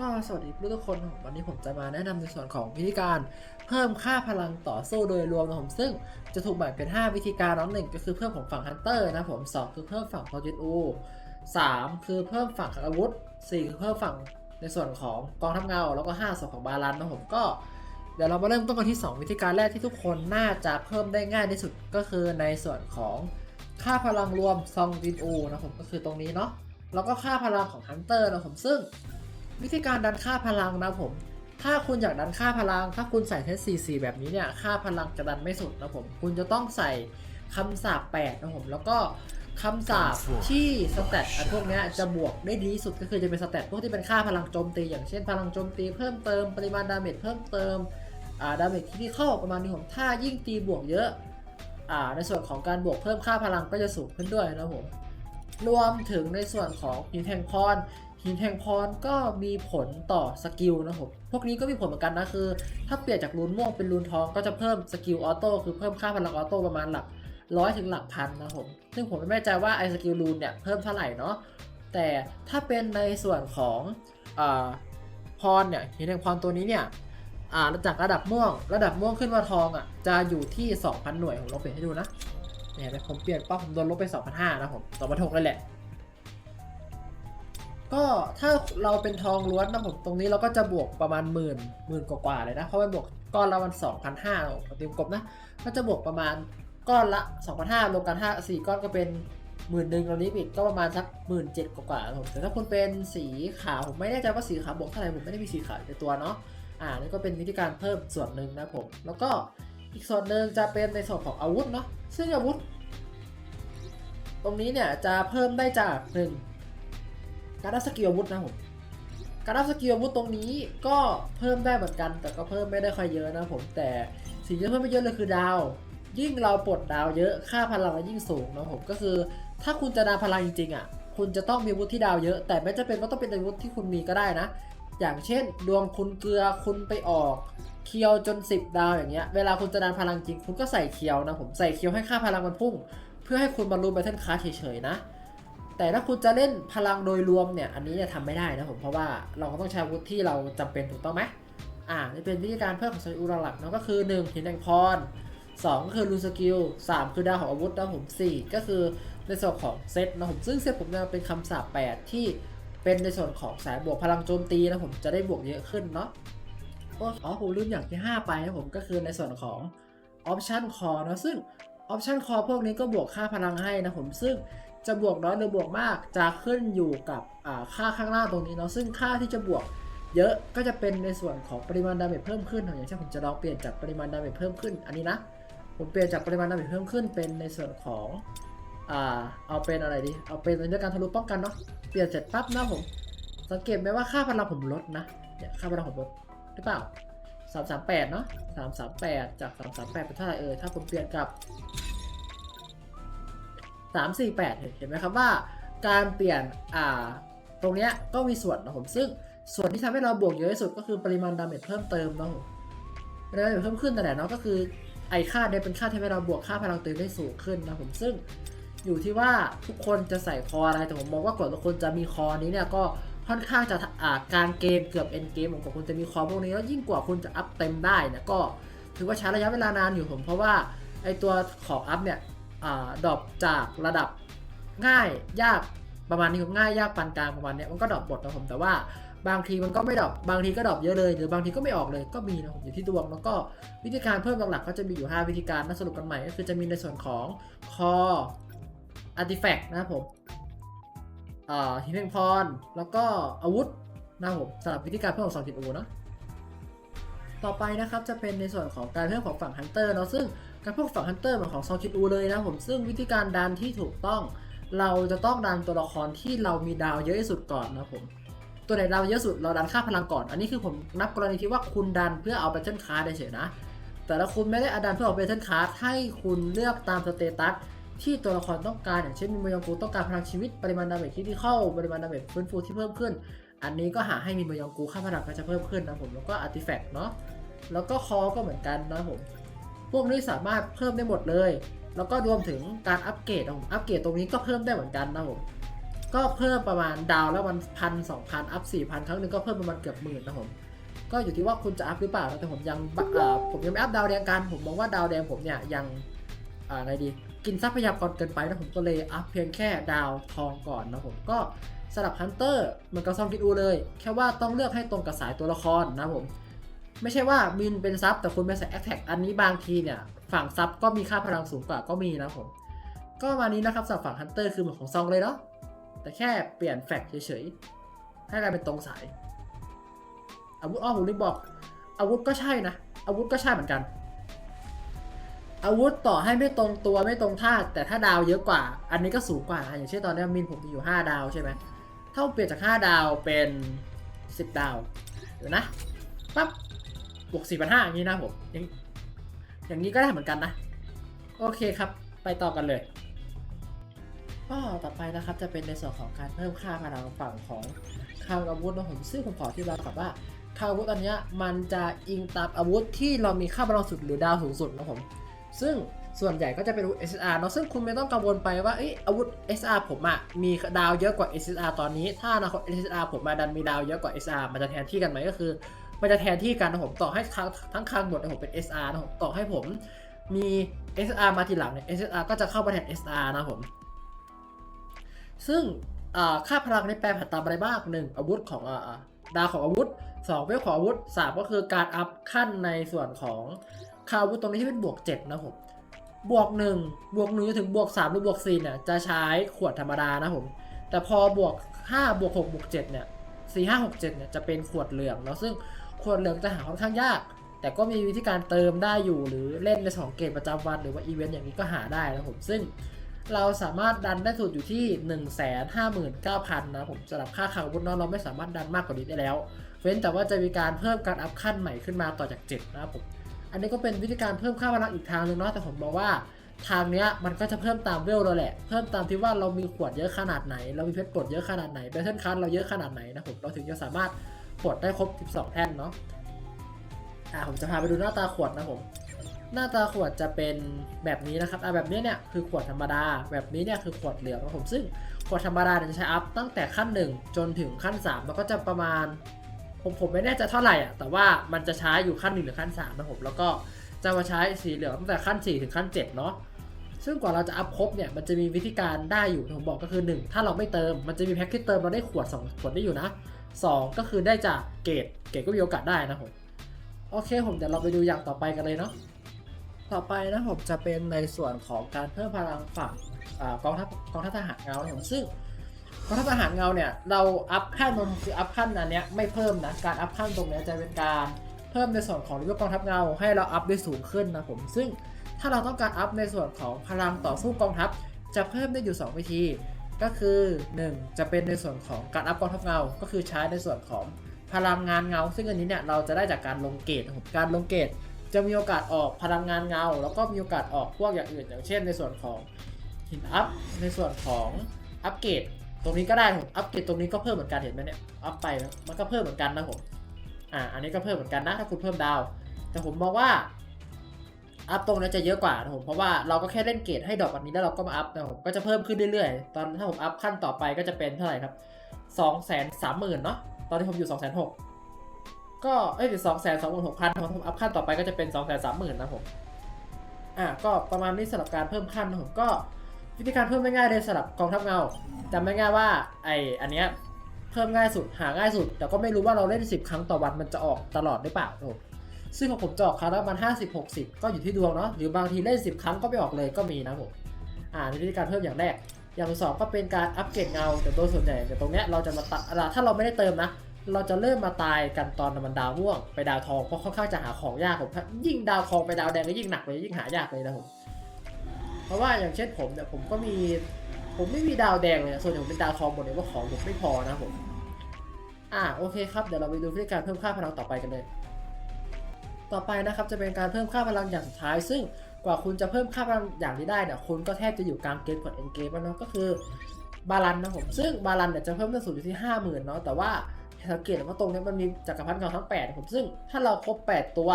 ก็สวัสดีทุกคนวันนี้ผมจะมาแนะนำในส่วนของวิธีการเพิ่มค่าพลังต่อสู้โดยรวมนะผมซึ่งจะถูกแบ่งเป็น 5 วิธีการน้องหนึ่งก็คือเพิ่มของฝั่งฮันเตอร์นะผม 2 คือเพิ่มฝั่งพอจิตอู3คือเพิ่มฝั่งอาวุธ4คือเพิ่มฝั่งในส่วนของกองทัพเงา แล้วก็5ส่วนของบาลานนะผมก็เดี๋ยวเรามาเริ่มต้นกันที่ 2 วิธีการแรกที่ทุกคนน่าจะเพิ่มได้ง่ายที่สุดก็คือในส่วนของค่าพลังรวมซองดินอูนะผมก็คือตรงนี้เนาะแล้วก็ค่าพลังของฮันเตอร์นะผมซึ่ง วิธีการดันค่าพลังนะผม ถ้าคุณอยากดันค่าพลัง ถ้าคุณใส่เทส44แบบนี้เนี่ย ค่าพลังจะดันไม่สุดนะผม คุณจะต้องใส่คำสาป8นะผม แล้วก็คำสาปที่สแตทอันพวกนี้จะบวกได้ดีสุดก็คือจะเป็นสแตทพวกที่เป็นค่าพลังโจมตี อย่างเช่นพลังโจมตีเพิ่มเติมปริมาณดาเมจเพิ่มเติมอ่าดาเมจที่เข้าประมาณนี้ผมถ้ายิ่งตีบวกเยอะอ่าในส่วนของการบวกเพิ่มค่าพลังก็จะสูงขึ้นด้วยนะผมรวมถึงในส่วนของหินแห่งพร หินแห่งพรก็มีผลต่อสกิลนะผมพวกนี้ก็มีผลเหมือนกันนะคือ ถ้าเปลี่ยนจากรูนม่วงเป็นรูนทองก็จะเพิ่มสกิลออโต้คือเพิ่มค่าพลังออโต้ประมาณหลักร้อยถึงหลักพันนะผมซึ่งผมไม่แน่ใจว่าไอสกิลรูนเนี่ยเพิ่มเท่าไหร่เนาะแต่ถ้าเป็นในส่วนของอพรเนี่ยหินแห่งพรตัวนี้เนี่ยจากระดับม่วง ระดับม่วงขึ้นมาทองอะจะอยู่ที่ 2,000 หน่วยผมลองเปลี่ยนให้ดูนะเนี่ยผมเปลี่ยนปั๊บผมโดนลบไป 2,500นะผม2,600เลยแหละ ก็ถ้าเราเป็นทองล้วนนะผมตรงนี้เราก็จะบวกประมาณหมื่นหมื่นกว่าๆเลยนะ เพราะมันบวกก้อนละมัน2,500นะผมเตรียมกบนะก็จะบวกประมาณก้อนละ2,500รวมกัน5 4ก้อนก็เป็นหมื่นหนึ่งตรงนี้อีกก็ประมาณสักหมื่นเจ็ดกว่าๆนะผมแต่ถ้าคุณเป็นสีขาวผมไม่แน่ใจว่าสีขาวบวกเท่าไหร่ผมไม่ได้มีสีขาวในตัวเนาะอ่านี่ก็เป็นวิธีการเพิ่มส่วนหนึ่งนะผม แล้วก็อีกส่วนหนึ่งจะเป็นในส่วนของอาวุธเนาะซึ่งอาวุธ ตรงนี้เนี่ยจะเพิ่มได้จากหนึ่ง การรับสกิลอาวุธนะผมการรับสกิลอาวุธตรงนี้ก็เพิ่มได้เหมือนกัน แต่ก็เพิ่มไม่ได้ค่อยเยอะนะผมแต่สิ่งที่เพิ่มไม่เยอะเลยคือดาว ยิ่งเราปลดดาวเยอะค่าพลังมันยิ่งสูงนะผมก็คือ ถ้าคุณจะดาวพลังจริงๆอะคุณจะต้องมีอาวุธที่ดาวเยอะ แต่ไม่จำเป็นว่าต้องเป็นอาวุธที่คุณมีก็ได้นะ อย่างเช่น ดวงคุณเกลือคุณไปออกเคียวจน 10 ดาวอย่างเงี้ยเวลาคุณจะดันพลังจริงคุณก็ใส่เคียวนะผมใส่เคียวให้ค่าพลังมันพุ่ง เพื่อให้คุณบรรลุแบทเทิลคาร์เฉยๆนะ แต่ถ้าคุณจะเล่นพลังโดยรวมเนี่ยอันนี้จะทำไม่ได้นะผมเพราะว่าเราก็ต้องใช้อาวุธที่เราจำเป็นถูกต้องไหมอ่านี่เป็นวิธีการเพิ่มของสกิลหลักเนาะก็คือ1หินแห่งพร2ก็คือรูนสกิล3คือดาวของอาวุธนะผม4ก็คือในส่วนของเซตนะผมซึ่งเซตผมจะเป็นคำสาป8ที่เป็นในส่วนของสายบวกพลังโจมตีนะผมจะได้บวกเยอะขึ้นเนาะโอ้อ๋อผมลืมอย่างที่ 5 ไปนะผมก็คือในส่วนของ Option Core นะซึ่ง Option Core พวกนี้ก็บวกค่าพลังให้นะผมซึ่ง จะบวกน้อยหรือบวกมากจะขึ้นอยู่กับค่าข้างล่างตรงนี้เนาะซึ่งค่าที่จะบวกเยอะก็จะเป็นในส่วนของปริมาณดาเมจเพิ่มขึ้นอย่างเช่นผมจะลองเปลี่ยนจากปริมาณดาเมจเพิ่มขึ้นอันนี้นะผมเปลี่ยนจากปริมาณดาเมจเพิ่มขึ้นเป็นในส่วนของอ่าเอาเป็นอะไรดีเอาเป็นในเรื่องการทะลุป้องกันเนาะเปลี่ยนเสร็จปั๊บนะผมสังเกตไหมว่าค่าพลังผมลดนะเนี่ยค่าพลังผมลดหรือเปล่าสามสามแปดเนาะสามสามแปดจากสามสามแปดเป็นเท่าไหร่เออถ้าผมเปลี่ยนกับ สามสี่แปดเห็นไหมครับว่า การเปลี่ยนอ่าตรงเนี้ยก็มีส่วนนะผมซึ่งส่วนที่ทำให้เราบวกเยอะที่สุดก็คือปริมาณดาเมจเพิ่มเติมเนาะผมปริมาณดาเมจเพิ่มขึ้นแต่แหละเนาะก็คือไอค่าเนี่ยเป็นค่าที่ทำให้เราบวกค่าพลังตัวเองได้สูงขึ้นนะผมซึ่งอยู่ที่ว่าทุกคนจะใส่คออะไรแต่ผมมองว่ากว่าทุกคนจะมีคอนี้เนี่ยก็ค่อนข้างจะอ่าการเกมเกือบเอ็นเกมของกว่าคุณจะมีคอพวกนี้แล้วยิ่งกว่าคุณจะอัพเต็มได้นี่ยก็ถือว่าใช้ระยะเวลานานอยู่ผมเพราะว่าไอตัวของอัพเนี่ย ดรอปจากระดับง่ายยากประมาณนี้ง่ายยากปานกลางประมาณเนี้ยมันก็ดรอปบทนะผมแต่ว่าบางทีมันก็ไม่ดรอปบางทีก็ดรอปเยอะเลย หรือบางทีก็ไม่ออกเลยก็มีนะผมอยู่ที่ดวง แล้วก็วิธีการเพิ่มหลักๆก็จะมีอยู่ 5 วิธีการนะสรุปกันใหม่ก็คือจะมีในส่วนของคออาร์ติแฟกต์นะครับผมอ่าหินแห่งพร แล้วก็อาวุธนะครับผมสำหรับวิธีการเพิ่มของสองจิตอูนะต่อไปนะครับจะเป็นในส่วนของการเพิ่มของฝั่งฮันเตอร์เนาะซึ่ง การเพิ่มฝั่งฮันเตอร์เหมือนของซองคิดอูเลยนะผมซึ่งวิธีการดันที่ถูกต้องเราจะต้องดันตัวละครที่เรามีดาวเยอะที่สุดก่อนนะผม ตัวไหนดาวเยอะสุดเราดันค่าพลังก่อน อันนี้คือผมนับกรณีที่ว่าคุณดันเพื่อเอาแบตเทิลคาร์ดเฉยนะ แต่ถ้าคุณไม่ได้อดันเพื่อเอาแบตเทิลคาร์ดให้คุณเลือกตามสเตตัสที่ตัวละครต้องการอย่างเช่นมีมายองกูต้องการพลังชีวิตปริมาณดาเมจที่เข้าปริมาณดาเมจฟื้นฟูที่เพิ่มขึ้น อันนี้ก็หาให้มีมายองกูค่าพลังก็จะเพิ่มขึ้นนะผมแล้วก็อาร์ติแฟกต์เนาะแล้วก็คอก็เหมือนกันนะผม พวกนี้สามารถเพิ่มได้หมดเลย แล้วก็รวมถึงการอัปเกรดนะผมอัปเกรดตรงนี้ก็เพิ่มได้เหมือนกันนะผมก็เพิ่มประมาณดาวแล้วมันพันสองพันอัพสี่พันครั้งหนึ่งก็เพิ่มประมาณเกือบหมื่นนะผมก็อยู่ที่ว่าคุณจะอัพหรือเปล่าแต่ผมยังผมยังไม่อัพดาวแดงกันผมมองว่าดาวแดงผมเนี่ยยังอ่าไงดีกินทรัพยากรเกินไปนะผมก็เลยอัพเพียงแค่ดาวทองก่อนนะผมก็สำหรับฮันเตอร์เหมือนกับซองกิดอูเลย แค่ว่าต้องเลือกให้ตรงกับสายตัวละครนะผม ไม่ใช่ว่ามินเป็นซับแต่คุณเป็นสายแอคแท็กอันนี้บางทีเนี่ย ฝั่งซับก็มีค่าพลังสูงกว่าก็มีนะผม ก็มานี้นะครับสำหรับฝั่งฮันเตอร์คือเหมือนของซองเลยเนาะแต่แค่เปลี่ยนแฟกต์เฉยๆ ให้กลายเป็นตรงสาย อาวุธอ้อผมลืมบอก อาวุธก็ใช่นะ อาวุธก็ใช่เหมือนกัน อาวุธต่อให้ไม่ตรงตัวไม่ตรงท่าแต่ถ้าดาวเยอะกว่า อันนี้ก็สูงกว่านะอย่างเช่นตอนนี้มินผมมีอยู่ 5 ดาวใช่ไหมถ้าเปลี่ยนจาก 5 ดาวเป็น 10 ดาวเดี๋ยวนะปั๊บ บวก4 5 0 0อย่างนี้นะผมอย่างอย่างนี้ก็ได้เหมือนกันนะ โอเคครับ ไปต่อกันเลยก็ต่อไปนะครับจะเป็นในส่วนของการเพิ่มค่าพลังฝั่งของคลังอาวุธนะผมซึ่งผมขอที่เรากับว่าคลังอาวุธอันนี้มันจะอิงตามอาวุธที่เรามีค่าพลังสุดหรือดาวสูงสุดนะผม ซึ่งส่วนใหญ่ก็จะเป็นอาวุธ SSR เนอะซึ่งคุณไม่ต้องกังวลไปว่าออาวุธ SR ผมอะมีดาวเยอะกว่า SR ตอนนี้ ถ้าอนาคต SSR ผมมาดันมีดาวเยอะกว่า SSR มันจะแทนที่กันไหมก็คือ มันจะแทนที่กันนะผมต่อให้ทั้งทั้งคลังหมดเนี่ยผมเป็น SR นะผมต่อให้ผมมี SR มาทีหลังเนี่ย SR ก็จะเข้ามาแทน SR นะผม ซึ่งค่าพลังในแปลผัดตามอะไรบ้างหนึ่งอาวุธของอดาวของอาวุธสองเวลของอาวุธสามก็คือการอัพขั้นในส่วนของค่าอาวุธตรงนี้ที่เป็นบวกเจ็ดนะผม บวกหนึ่งบวกหนึ่งจนถึงบวกสามหรือบวกสี่เนี่ยจะใช้ขวดธรรมดานะผม แต่พอบวกห้าบวกหกบวกเจ็ดเนี่ยสี่ห้าหกเจ็ดเนี่ยจะเป็นขวดเหลืองเนาะซึ่ง ขวดเหลืองจะหาค่อนข้างยาก แต่ก็มีวิธีการเติมได้อยู่หรือเล่นในสองเกมประจำวันหรือว่าอีเวนต์อย่างนี้ก็หาได้นะผมซึ่งเราสามารถดันได้สุดอยู่ที่ 1 5 9 0 0 0นะผมสำหรับค่าขังอาวุธเน้องเราไม่สามารถดันมากกว่านี้ได้แล้ว เว้นแต่ว่าจะมีการเพิ่มการอัพขั้นใหม่ขึ้นมาต่อจาก 7 นะครับผม อันนี้ก็เป็นวิธีการเพิ่มค่าพลังอีกทางหนึงเนาะแต่ผมมองว่าทางเนี้ยมันก็จะเพิ่มตามเวลเราแหละ เพิ่มตามที่ว่าเรามีขวดเยอะขนาดไหน เรามีเพชรปลดเยอะขนาดไหนแบทเทิลคันเราเยอะขนาดไหนนะผมเราถึงจะสามารถ ปลดได้ครบ 12แท่นเนาะอ่าผมจะพาไปดูหน้าตาขวดนะผม หน้าตาขวดจะเป็นแบบนี้นะครับอะแบบนี้เนี่ยคือขวดธรรมดา แบบนี้เนี่ยคือขวดเหลืองครับผม ซึ่งขวดธรรมดาเนี่ยจะใช้อัพตั้งแต่ขั้น 1 จนถึงขั้น 3 แล้วก็จะประมาณ ผมผมไม่แน่ใจเท่าไหร่อะ แต่ว่ามันจะใช้อยู่ขั้น 1 หรือขั้น3นะผม แล้วก็จะมาใช้สีเหลืองตั้งแต่ขั้น 4 ถึงขั้น 7 เนาะ ซึ่งกว่าเราจะอัพครบเนี่ยมันจะมีวิธีการได้อยู่ที่ผมบอกก็คือ 1 ถ้าเราไม่เติมมันจะมีแพ็คที่เติมเราได้ขวด 2 ขวดได้อยู่นะ 2 ก็คือได้จากเกรดเกรดก็มีโอกาสได้นะผมโอเคผมเดี๋ยวเราไปดูอย่างต่อไปกันเลยเนาะต่อไปนะผมจะเป็นในส่วนของการเพิ่มพลังฝั่งกองทัพกองทัพทหารเงานะผมซึ่งกองทัพทหารเงาเนี่ยเราอัพขั้นมันคืออัพขั้นอันเนี้ยไม่เพิ่มนะการอัพขั้นตรงเนี้ยจะเป็นการเพิ่มในส่วนของเลเวลกองทัพเงาให้เราอัพได้สูงขึ้นนะผมซึ่ง ถ้าเราต้องการอัพในส่วนของพลังต่อสู้กองทัพ จะเพิ่มได้อยู่ 2 วิธี ก็คือ 1 จะเป็นในส่วนของการอัพกองทัพเงา ก็คือใช้ในส่วนของพลังงานเงา ซึ่งอันนี้เนี่ยเราจะได้จากการลงเกตนะครับการลงเกตจะมีโอกาสออกพลังงานเงา แล้วก็มีโอกาสออกพวกอย่างอื่น อย่างเช่น ในส่วนของหินอัพในส่วนของอัปเกรดตรงนี้ก็ได้ผมอัปเกรดตรงนี้ก็เพิ่มเหมือนกันเห็นไหมเนี่ยอัพไปมันก็เพิ่มเหมือนกันนะผมอ่าอันนี้ก็เพิ่มเหมือนกันนะถ้าคุณเพิ่มดาว แต่ผมมองว่า อัพตรงนี้จะเยอะกว่านะผมเพราะว่าเราก็แค่เล่นเกรดให้ดอกแบบนี้แล้วเราก็มาอัพนะผมก็จะเพิ่มขึ้นเรื่อยๆ ตอนถ้าผมอัพขั้นต่อไปก็จะเป็นเท่าไหร่ครับสองแสนสามหมื่นเนาะตอนนี้ผมอยู่สองแสนหกก็เอ้ยสองแสนสองหมื่นหกพันผมอัพขั้นต่อไปก็จะเป็นสองแสนสามหมื่นนะผมอะก็ประมาณนี้สำหรับการเพิ่มขั้นนะผมก็วิธีการเพิ่มไม่ง่ายเลยสำหรับกองทัพเงาจำไม่ง่ายว่าไออันเนี้ยเพิ่มง่ายสุดหาง่ายสุด แต่ก็ไม่รู้ว่าเราเล่น 10 ครั้งต่อวันมันจะออกตลอดหรือเปล่าครับผม ซึ่งของผมจะออกครั้งละประมัน50 60 ก็อยู่ที่ดวงเนาะหรือบางทีเล่น 10 ครั้งก็ไม่ออกเลยก็มีนะผมอ่าในวิธีการเพิ่มอย่างแรก อย่างที่สองก็เป็นการอัปเกรดเงาแต่โดยส่วนใหญ่แต่ตรงเนี้ยเราจะมาตัดถ้าเราไม่ได้เติมนะ เราจะเริ่มมาตายกันตอนมันดาวม่วงไปดาวทองเพราะค่อนข้างจะหาของยากผมยิ่งดาวทองไปดาวแดงก็ยิ่งหนักเลยยิ่งหายากเลยนะผมเพราะว่าอย่างเช่นผมเนี่ยผมก็มีผมไม่มีดาวแดงเลยส่วนใหญ่ผมเป็นดาวทองหมดเลยว่าของผมไม่พอนะผมอ่าโอเคครับเดี๋ยวเราไปดูวิธีการเพิ่มค่าพลังต่อไปกันเลย ต่อไปนะครับจะเป็นการเพิ่มค่าพลังอย่างสุดท้าย ซึ่งกว่าคุณจะเพิ่มค่าพลังอย่างนี้ได้เนี่ยคุณก็แทบจะอยู่กลางเกมกดเอ็นเกมแล้วเนาะก็คือบาลันนะผมซึ่งบาลันเนี่ยจะเพิ่มได้สูงอยู่ที่50,000เนาะแต่ว่าสังเกตว่าตรงนี้มันมีจักรพรรดิเงาทั้ง8ผมซึ่งถ้าเราครบ 8 ตัว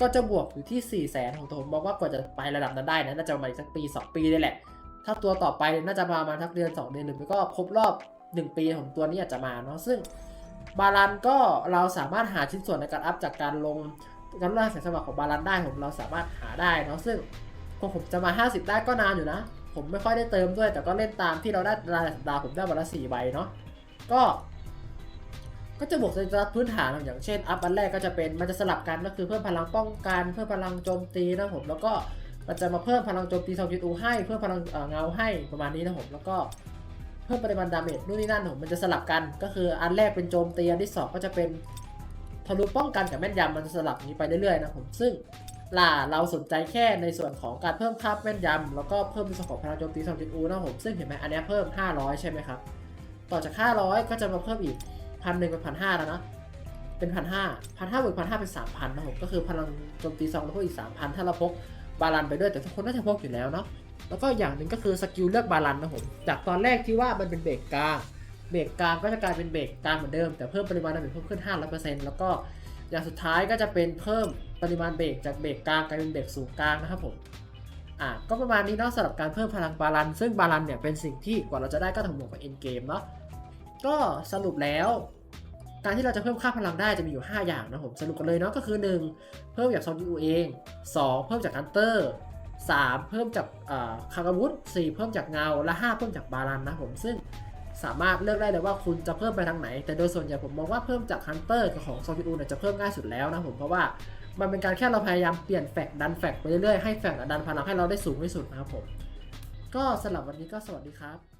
ก็จะบวกอยู่ที่4 0 0แสนของผมมองว่ากว่าจะไประดับนั้นได้นะน่าจะประมาณอีกสักปี 2 ปีนี่แหละ ถ้าตัวต่อไปน่าจะประมาณทักเดือน 2 เดือนหรือไม่ก็ครบรอบ 1 ปีของตัวนี้อาจจะมาเนาะซึ่งบาลันก็เราสามารถหาชิ้นส่วนในการอัพจากการลง การล่าแสงสว่างของบาลันได้ผมเราสามารถหาได้เนาะซึ่งพอผมจะมา 50 ได้ก็นานอยู่นะ ผมไม่ค่อยได้เติมด้วย แต่ก็เล่นตามที่เราได้รายสัปดาห์ผมได้วันละ4ใบเนาะก็ ก็จะบวกสเตตัสพื้นฐานอย่างเช่นอัพอันแรกก็จะเป็นมันจะสลับกันก็คือเพิ่มพลังป้องกันเพิ่มพลังโจมตีนะผมแล้วก็มันจะมาเพิ่มพลังโจมตีซองจิตูให้เพิ่มพลังเงาให้ประมาณนี้นะผมแล้วก็เพิ่มปริมาณดาเมจนู่นนี่นั่นผมมันจะสลับกันก็คืออันแรกเป็นโจมตีอันที่สองก็จะเป็น ทะลุป้องกันกับแม่นยำมันจะสลับนี้ไปเรื่อยๆนะผมซึ่งล่ะเราสนใจแค่ในส่วนของการเพิ่มค่าแม่นยำแล้วก็เพิ่มในส่วนของพลังโจมตีซองจิตูนะผมซึ่งเห็นไหมอันนี้เพิ่ม 500 ใช่ไหมครับ ต่อจาก 500 ก็จะมาเพิ่มอีกพันหนึ่งเป็นพันห้าแล้วนะเป็นพันห้าพันห้าบวกพันห้าเป็นสามพันนะผมก็คือพลังโจมตีซองแล้วพวกอีกสามพันถ้าเราพกบาลันไปด้วยแต่ทุกคนน่าจะพกอยู่แล้วเนาะแล้วก็อย่างหนึ่งก็คือสกิลเลือกบาลันนะผมจากตอนแรกที่ว่ามันเป็นเบรกกลาง เบรกกลางก็จะกลายเป็นเบรกกลางเหมือนเดิม แต่เพิ่มปริมาณดาเมจเพิ่มขึ้น 500%แล้วก็อย่างสุดท้ายก็จะเป็นเพิ่มปริมาณเบรกจากเบรกกลางกลายเป็นเบรกสูงกลางนะครับผมอะก็ประมาณนี้เนาะสำหรับการเพิ่มพลังบาลันซึ่งบาลันเนี่ยเป็นสิ่งที่กว่าเราจะได้ก็ต้องบวกกับเอ็นเกมเนาะก็สรุปแล้วการที่เราจะเพิ่มค่าพลังได้จะมีอยู่ 5 อย่างนะผมสรุปกันเลยเนาะก็คือ 1 เพิ่มจากซองยูเอง 2 เพิ่มจากฮันเตอร์ 3 เพิ่มจากอ่าคางอาวุธ4เพิ่มจากเงาและ 5 เพิ่มจากบาลันนะผมซึ่ง สามารถเลือกได้เลยว่าคุณจะเพิ่มไปทางไหน แต่โดยส่วนใหญ่ผมมองว่าเพิ่มจากฮันเตอร์กับของซฟิอูเนี่ยจะเพิ่มง่ายสุดแล้วนะผมเพราะว่ามันเป็นการแค่เราพยายามเปลี่ยนแฟกดันแฟกไปเรื่อยๆให้แฟกดันพลังให้เราได้สูงที่สุดนะครับผมก็สำหรับวันนี้ก็สวัสดีครับ